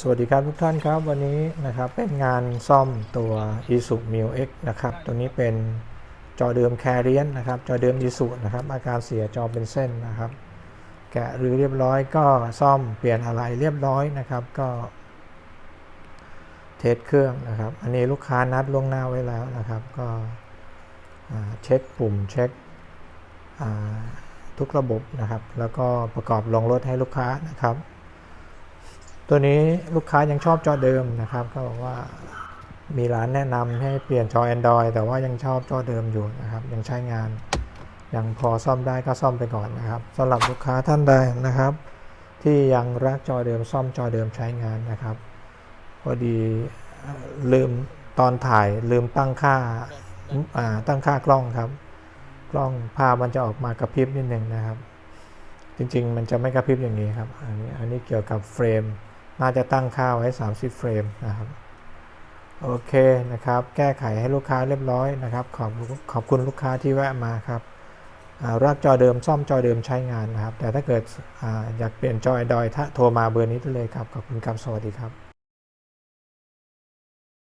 สวัสดีครับทุกท่านครับวันนี้นะครับเป็นงานซ่อมตัว i s u m i l X นะครับ ตัวนี้เป็นจอเดิมแคเรียนนะครับ จอเดิม i s u นะครับ อาการเสียจอเป็นเส้นนะครับ แกะหรือเรียบร้อยก็ซ่อมเปลี่ยนอะไรเรียบร้อยนะครับ ก็เทสเครื่องนะครับ อันนี้ลูกค้านัดล่วงหน้าไว้แล้วนะครับ ก็เช็คปุ่มเช็คทุกระบบนะครับ แล้วก็ประกอบลงรถให้ลูกค้านะครับ ตัวนี้ลูกค้ายังชอบจอเดิมนะครับก็บอกว่ามีร้านแนะนำให้เปลี่ยนจอ Android แต่ว่ายังชอบจอเดิมอยู่นะครับ ยังใช้งาน ยังพอซ่อมได้ก็ซ่อมไปก่อนนะครับสำหรับลูกค้าท่านใดนะครับ ที่ยังรักจอเดิมซ่อมจอเดิมใช้งานนะครับพอดีลืมตอนถ่ายลืมตั้งค่าอ่าตั้งค่ากล้องครับ กล้องภาพมันจะออกมากระพริบนิดหนึ่งนะครับ จริง ๆ มันจะไม่กระพริบอย่างนี้ครับ อันนี้อันนี้เกี่ยวกับเฟรม น่าจะตั้งค่าไว้ 30 เฟรมนะครับโอเคนะครับ แก้ไขให้ลูกค้าเรียบร้อยนะครับ ขอบขอบคุณลูกค้าที่แวะมาครับรารักจอเดิมซ่อมจอเดิมใช้งานนะครับ แต่ถ้าเกิดออยากเปลี่ยนจอไอดอยถ้าโทรมาเบอร์นี้ได้เลยครับ ขอบคุณครับ สวัสดีครับ